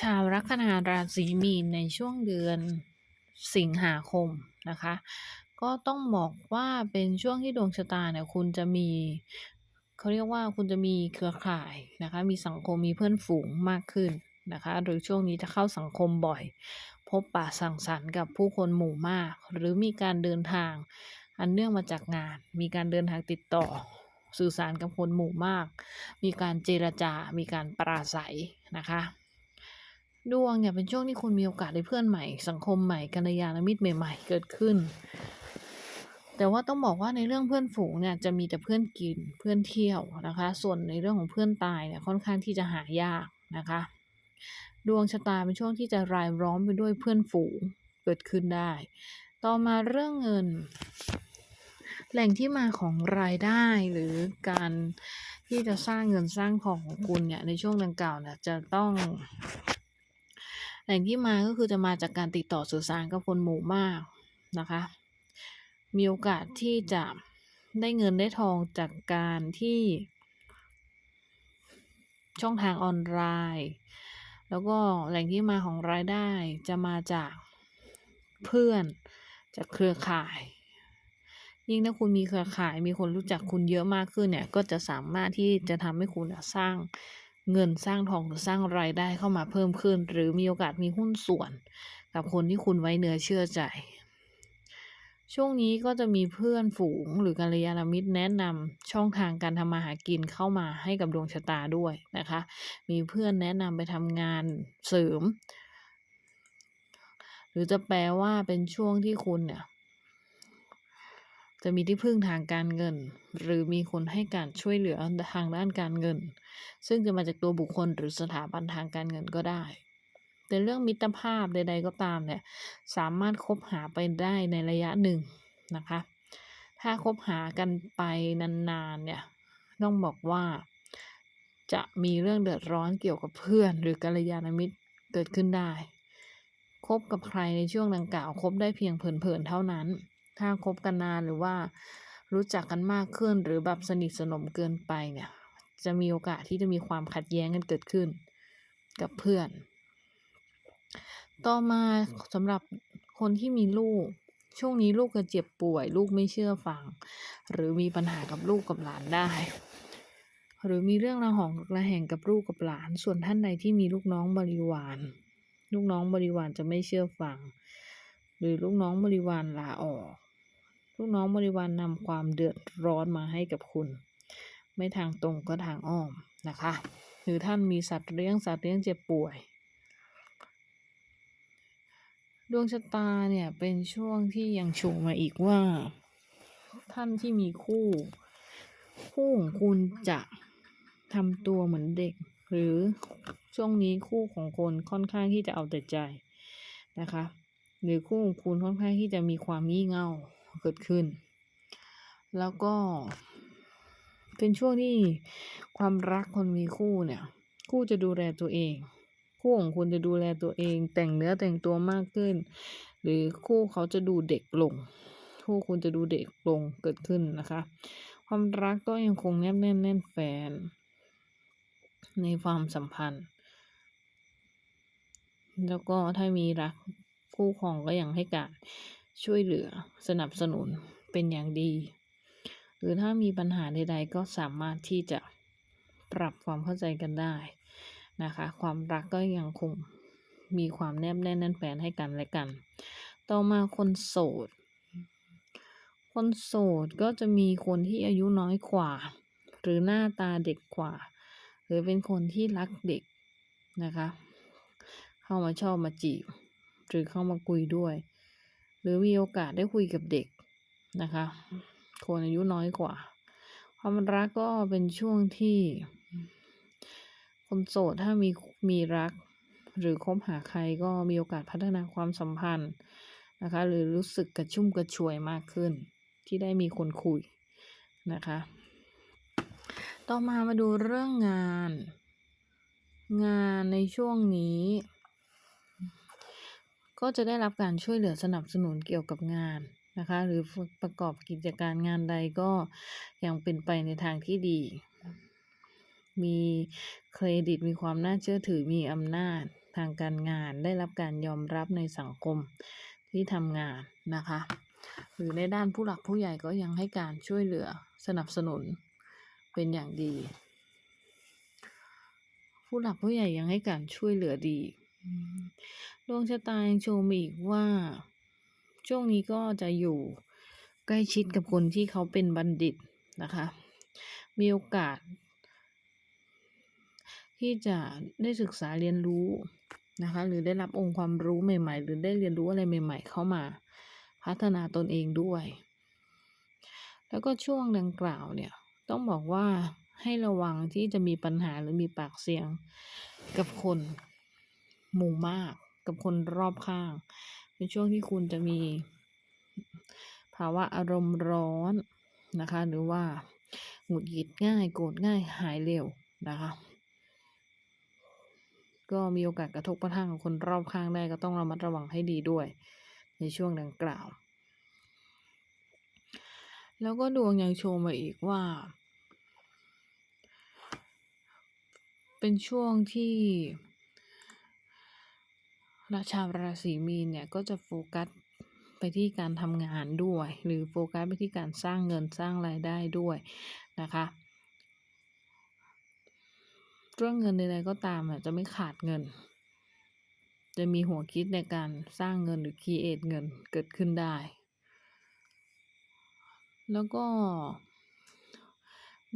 ชาวลัคนาราศีมีนในช่วงเดือนสิงหาคมนะคะ ก็ต้องบอกว่าเป็นช่วงที่ดวงชะตาเนี่ยคุณจะมีเขาเรียกว่าคุณจะมีเครือข่ายนะคะ มีสังคมมีเพื่อนฝูงมากขึ้นนะคะโดยช่วงนี้จะเข้าสังคมบ่อย พบปะสังสรรค์กับผู้คนหมู่มาก หรือมีการเดินทาง อันเนื่องมาจากงาน มีการเดินทางติดต่อสื่อสารกับคนหมู่มาก มีการเจรจา มีการปราศัยนะคะ ดวงเนี่ยเป็นช่วงที่คุณมีโอกาสได้เพื่อนใหม่ สังคมใหม่กัลยาณมิตรใหม่ ๆ เกิดขึ้น แต่ว่าต้องบอกว่าในเรื่องเพื่อนฝูงเนี่ยจะมีแต่เพื่อนกินเพื่อนเที่ยวนะคะ ส่วนในเรื่องของเพื่อนตายเนี่ยค่อนข้างที่จะหายากนะคะ ดวงชะตาเป็นช่วงที่จะรายล้อมไปด้วยเพื่อนฝูงเกิดขึ้นได้ ต่อมาเรื่องเงิน แหล่งที่มาของรายได้หรือการที่จะสร้างเงินสร้างทองของคุณเนี่ยในช่วงดังกล่าวเนี่ยจะต้อง แหล่งที่มาก็คือจะมาจากการติดต่อสื่อสารกับคนหมู่มากนะคะ มีโอกาสที่จะได้เงินได้ทองจากการที่ ช่องทางออนไลน์ แล้วก็แหล่งที่มาของรายได้จะมาจากเพื่อนจากเครือข่าย ยิ่งถ้าคุณมีเครือข่ายมีคนรู้จักคุณเยอะมากขึ้นเนี่ย ก็จะสามารถที่จะทำให้คุณสร้าง เงินสร้างทองหรือสร้างรายได้เข้ามาเพิ่มขึ้น หรือมีโอกาสมีหุ้นส่วน กับคนที่คุณไว้เนื้อเชื่อใจ ช่วงนี้ก็จะมีเพื่อนฝูงหรือกัลยาณมิตรแนะนำช่องทางการทำมาหากินเข้ามาให้กับดวงชะตาด้วยนะคะ มีเพื่อนแนะนำไปทำงานเสริม หรือจะแปลว่าเป็นช่วงที่คุณเนี่ย จะมีที่พึ่งทางการเงิน หรือมีคนให้การช่วยเหลือทางด้านการเงิน ซึ่งจะมาจากตัวบุคคลหรือสถาบันทางการเงินก็ได้ แต่เรื่องมิตรภาพใด ๆ ก็ตามเนี่ยสามารถคบหาไปได้ในระยะหนึ่งนะคะ ถ้าคบหากันไปนานๆเนี่ยต้องบอกว่าจะมีเรื่องเดือดร้อนเกี่ยวกับเพื่อน หรือกัลยาณมิตรเกิดขึ้นได้คบกับใครในช่วงดังกล่าวคบได้เพียงเผินๆเท่านั้น ถ้าคบกันนานหรือว่ารู้จักกันมากขึ้น หรือแบบสนิทสนมเกินไปเนี่ย จะมีโอกาสที่จะมีความขัดแย้งกันเกิดขึ้น กับเพื่อน ต่อมาสำหรับคนที่มีลูก ช่วงนี้ลูกจะเจ็บป่วย ลูกไม่เชื่อฟัง หรือมีปัญหากับลูกกับหลานได้ หรือมีเรื่องระหองระแหงกับลูกกับหลาน ส่วนท่านใดที่มีลูกน้องบริวารลูกน้องบริวารจะไม่เชื่อฟัง หรือลูกน้องบริวารลาออก ลูกน้องบริวารนำความเดือดร้อนมาให้กับคุณ ไม่ทางตรงก็ทางอ้อมนะคะ หรือท่านมีสัตว์เลี้ยงสัตว์เลี้ยงเจ็บป่วย ดวงชะตาเนี่ยเป็นช่วงที่ยังชูมาอีกว่า ท่านที่มีคู่ คู่ของคุณจะทำตัวเหมือนเด็ก หรือช่วงนี้คู่ของคนค่อนข้างที่จะเอาแต่ใจนะคะ หรือคู่ของคุณค่อนข้างที่จะมีความงี่เง่า เกิดขึ้น แล้วก็ เป็นช่วงที่ความรักคนมีคู่เนี่ย คู่จะดูแลตัวเอง คู่ของคุณจะดูแลตัวเอง แต่งเนื้อแต่งตัวมากขึ้น หรือคู่เขาจะดูเด็กลง คู่คุณจะดูเด็กลงเกิดขึ้นนะคะ ความรักก็ยังคงแนบแน่นแน่นแฟน ในความสัมพันธ์ แล้วก็ถ้ามีรักคู่ครองก็ยังให้การ ช่วยเหลือสนับสนุนเป็นอย่างดี หรือถ้ามีปัญหาใดๆ ก็สามารถที่จะปรับความเข้าใจกันได้นะคะ ความรักก็ยังคงมีความแนบแน่นแน่นแฟนให้กันและกัน ต่อมาคนโสด คนโสดก็จะมีคนที่อายุน้อยกว่า หรือหน้าตาเด็กกว่า หรือเป็นคนที่รักเด็กนะคะ เข้ามาชอบมาจีบ หรือเข้ามาคุยด้วย หรือมีโอกาสได้คุยกับเด็กนะคะ คนอายุน้อยกว่า ความรักก็เป็นช่วงที่ คนโสดถ้ามีมีรัก หรือคบหาใครก็มีโอกาสพัฒนาความสัมพันธ์นะคะ หรือรู้สึกกระชุ่มกระชวยมากขึ้น ที่ได้มีคนคุยนะคะ ต่อมามาดูเรื่องงาน งานในช่วงนี้ ก็จะได้รับการช่วยเหลือสนับสนุนเกี่ยวกับงานนะคะ หรือประกอบกิจการงานใดก็ยังเป็นไปในทางที่ดี มีเครดิตมีความน่าเชื่อถือมีอำนาจทางการงานได้รับการยอมรับในสังคมที่ทำงานนะคะ หรือในด้านผู้หลักผู้ใหญ่ก็ยังให้การช่วยเหลือสนับสนุนเป็นอย่างดี ผู้หลักผู้ใหญ่ยังให้การช่วยเหลือดี ดวงชะตายังโชว์มาอีกว่า ช่วงนี้ก็จะอยู่ใกล้ชิดกับคนที่เขาเป็นบัณฑิตนะคะ มีโอกาส ที่จะได้ศึกษาเรียนรู้นะคะ หรือได้รับองค์ความรู้ใหม่ ๆ หรือได้เรียนรู้อะไรใหม่ ๆ เข้ามา พัฒนาตนเองด้วย แล้วก็ช่วงดังกล่าวเนี่ย ต้องบอกว่าให้ระวังที่จะมีปัญหาหรือมีปากเสียงกับคน หมู่มากกับคนรอบข้าง เป็นช่วงที่คุณจะมี ภาวะอารมณ์ร้อนนะคะ หรือว่าหงุดหงิดง่ายโกรธง่ายหายเร็วนะคะ ก็มีโอกาสกระทบกระทั่งกับคนรอบข้างได้ก็ต้องระมัดระวังให้ดีด้วย ในช่วงดังกล่าว แล้วก็ดวงยังโชว์มาอีกว่า เป็นช่วงที่ ราชาวราศีมีนเนี่ยก็จะโฟกัสไปที่การทำงานด้วย หรือโฟกัสไปที่การสร้างเงินสร้างรายได้ด้วยนะคะเรื่องเงินใดๆก็ตามอะจะไม่ขาดเงิน จะมีหัวคิดในการสร้างเงินหรือคีเอตเงินเกิดขึ้นได้ แล้วก็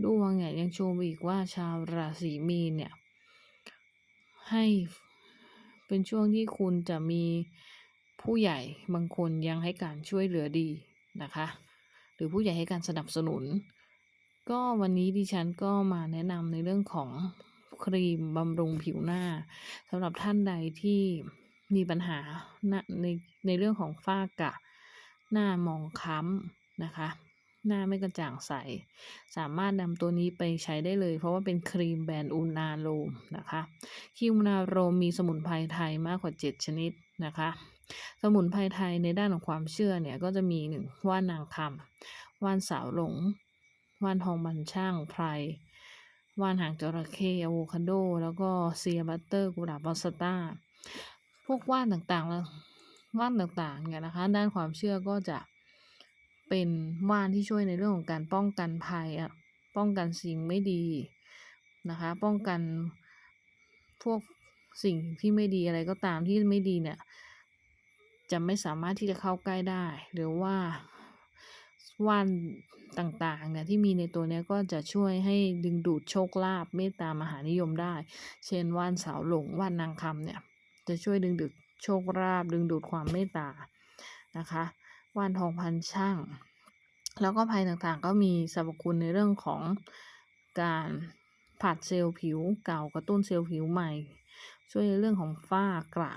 ดวงเนี่ยยังโชว์มอีกว่าชาวราศีมีนเนี่ยให้ เป็นช่วงที่คุณจะมีผู้ใหญ่บางคนยังให้การช่วยเหลือดีนะคะ หรือผู้ใหญ่ให้การสนับสนุน ก็วันนี้ดิฉันก็มาแนะนำในเรื่องของครีมบำรุงผิวหน้าสำหรับท่านใดที่มีปัญหาในในเรื่องของฝ้ากระหน้ามองค้ำนะคะ หน้าไม่กระจ่างใส สามารถนำตัวนี้ไปใช้ได้เลย เพราะว่าเป็นครีมแบรนด์อูนาโรมนะคะครีมอูนาโรมมีสมุนไพรไทยมากกว่า 7 ชนิดนะคะ สมุนไพรไทยในด้านของความเชื่อเนี่ยก็จะมีหนึ่งว่านนางคำว่านสาวหลง ว่านทองบันช่างไพรว่านหางจระเข้อะโวคาโด แล้วก็เซียบัตเตอร์กุหลาบมอสตาพวกว่านต่างๆแล้วว่านต่างๆเนี่ยนะคะ ด้านความเชื่อก็จะ เป็นว่านที่ช่วยในเรื่องของการป้องกันภัยอะป้องกันสิ่งไม่ดีนะคะ ป้องกันพวกสิ่งที่ไม่ดีอะไรก็ตามที่ไม่ดีเนี่ย จะไม่สามารถที่จะเข้าใกล้ได้ หรือว่าว่านต่างๆเนี่ยที่มีในตัวเนี้ยก็จะช่วยให้ดึงดูดโชคลาภเมตตามหานิยมได้ เช่นว่านสาวหลงว่านนางคำเนี่ย จะช่วยดึงดูดโชคลาภดึงดูดความเมตตานะคะ ว่านทองพันช่าง แล้วก็ภัยต่างๆ ก็มีสรรพคุณในเรื่องของการผัดเซลล์ผิวเก่ากระตุ้นเซลล์ผิวใหม่ ช่วยในเรื่องของฝ้ากระ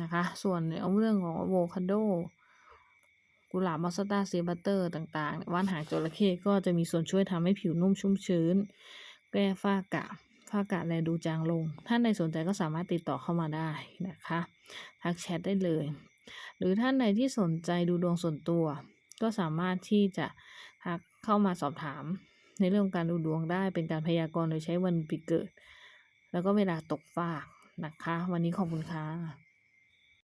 นะคะ ส่วนในเรื่องของอะโวคาโด กุหลาบมอสตาเซีบัตเตอร์ต่างๆ ว่านหางจระเข้ก็จะมีส่วนช่วยทำให้ผิวนุ่มชุ่มชื้น แก้ฝ้ากระฝ้ากระแลดูจางลง ท่านใดสนใจก็สามารถติดต่อเข้ามาได้นะคะ ทักแชทได้เลย หรือท่านใดที่สนใจดูดวงส่วนตัว ก็สามารถที่จะทักเข้ามาสอบถาม ในเรื่องของการดูดวงได้เป็นการพยากรณ์โดยใช้วันปีเกิด แล้วก็เวลาตกฟากนะคะ วันนี้ขอบคุณค่ะ